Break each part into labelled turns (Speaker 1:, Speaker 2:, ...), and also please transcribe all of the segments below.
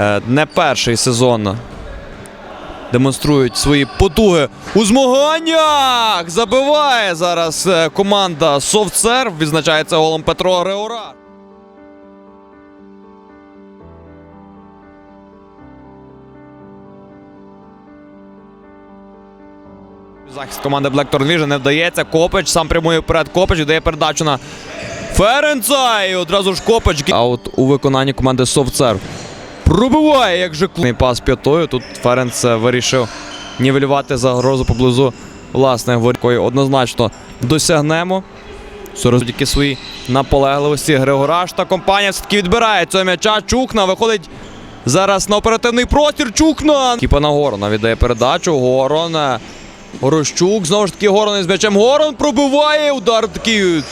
Speaker 1: е, не перший сезон демонструють свої потуги у змаганнях. Забиває зараз е, команда SoftServe. Відзначається голом Петро Греора. Захист команди Blackthorn Vision не вдається. Копич сам прямує вперед. Копич віддає передачу на Ференца. І одразу ж Копич. От у виконанні команди SoftServe. Пробиває, як же клубний пас п'ятою. Тут Ференц е, вирішив нівелювати загрозу поблизу власних воріт, однозначно досягнемо. Зараз тільки свої наполегливості. Григораш та компанія все-таки відбирає цього м'яча. Чукна виходить зараз на оперативний простір. Чукна. Кіпа на Горона віддає передачу. Горон. е, Горощук. Знову ж таки Горон із м'ячем. Горон пробиває. Удар такий.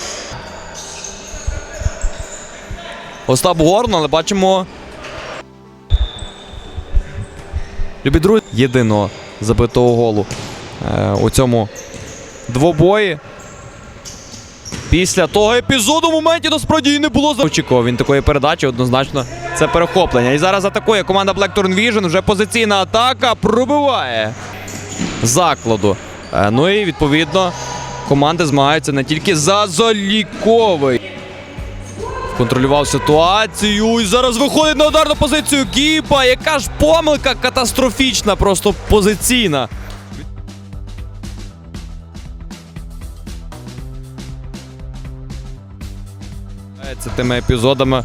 Speaker 1: Остап Горн, але бачимо. Любі друзі, єдиного забитого голу е, у цьому двобої. Після того епізоду в моменті насправді не було Очікував він такої передачі, однозначно це перехоплення. І зараз атакує команда Blackthorn Vision. Вже позиційна атака пробиває закладу. Е, ну і відповідно команди змагаються не тільки за заліковий. Контролював ситуацію і зараз виходить на ударну позицію Кіпа. Яка ж помилка катастрофічна, просто позиційна. Це тими епізодами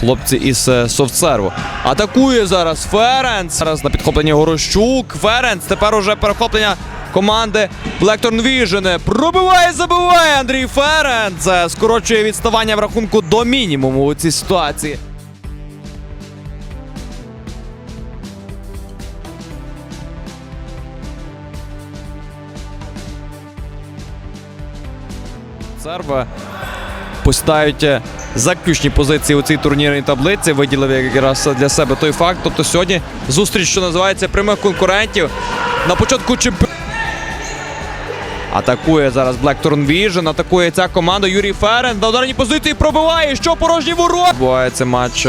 Speaker 1: хлопці із е, софтсерву. Атакує зараз Ференц. Зараз на підхопленні Горощук. Ференц. Тепер уже перехоплення команди Blackthorn Vision. Пробиває, забиває Андрій Ференц. Скорочує відставання в рахунку до мінімуму у цій ситуації. Серва посідають е, заключні позиції у цій турнірній таблиці. Виділив якраз для себе той факт. Тобто сьогодні зустріч, що називається прямих конкурентів. На початку чемпіонату. Атакує зараз Blackthorn Vision, атакує ця команда. Юрій Ферен на ударній позиції пробиває. Що порожні ворот. Бувається матч.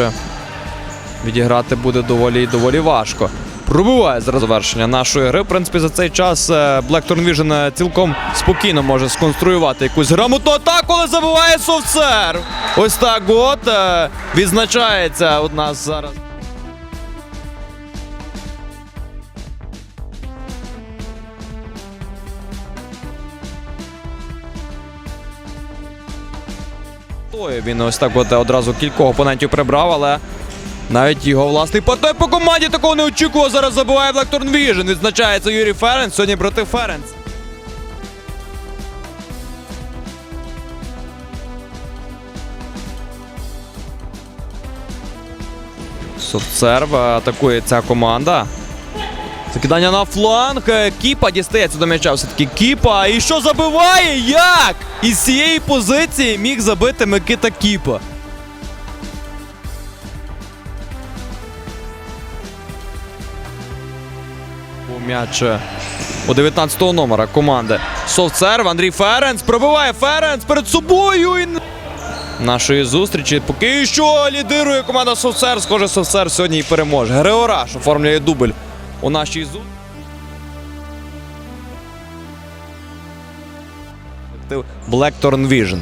Speaker 1: Відіграти буде доволі доволі важко. Пробиває зараз завершення нашої гри. В принципі, за цей час е, Blackthorn Vision е, цілком спокійно може сконструювати якусь грамотну атаку, але забиває софтсерв. Ось так от е, відзначається у нас зараз. Тою Він ось так от одразу кількох опонентів прибрав, але навіть його власний партнер по команді такого не очікував. Зараз забиває Blackthorn Vision. Відзначається Юрій Ференц. Сьогодні проти Ференц. Софтсерв атакує ця команда. Закидання на фланг. Е, Кіпа дістається до м'яча. Все-таки Кіпа. І що забиває? Як? Із цієї позиції міг забити Микита Кіпа. М'яч е, у 19-го номера команди. Софтсерв. Андрій Ференц. Пробиває Ференц перед собою. І... Нашої зустрічі поки що лідирує команда Софтсерв. Схоже, Софтсерв сьогодні і переможе. Греораш оформлює дубль у нашій зустрічі. Blackthorn Vision.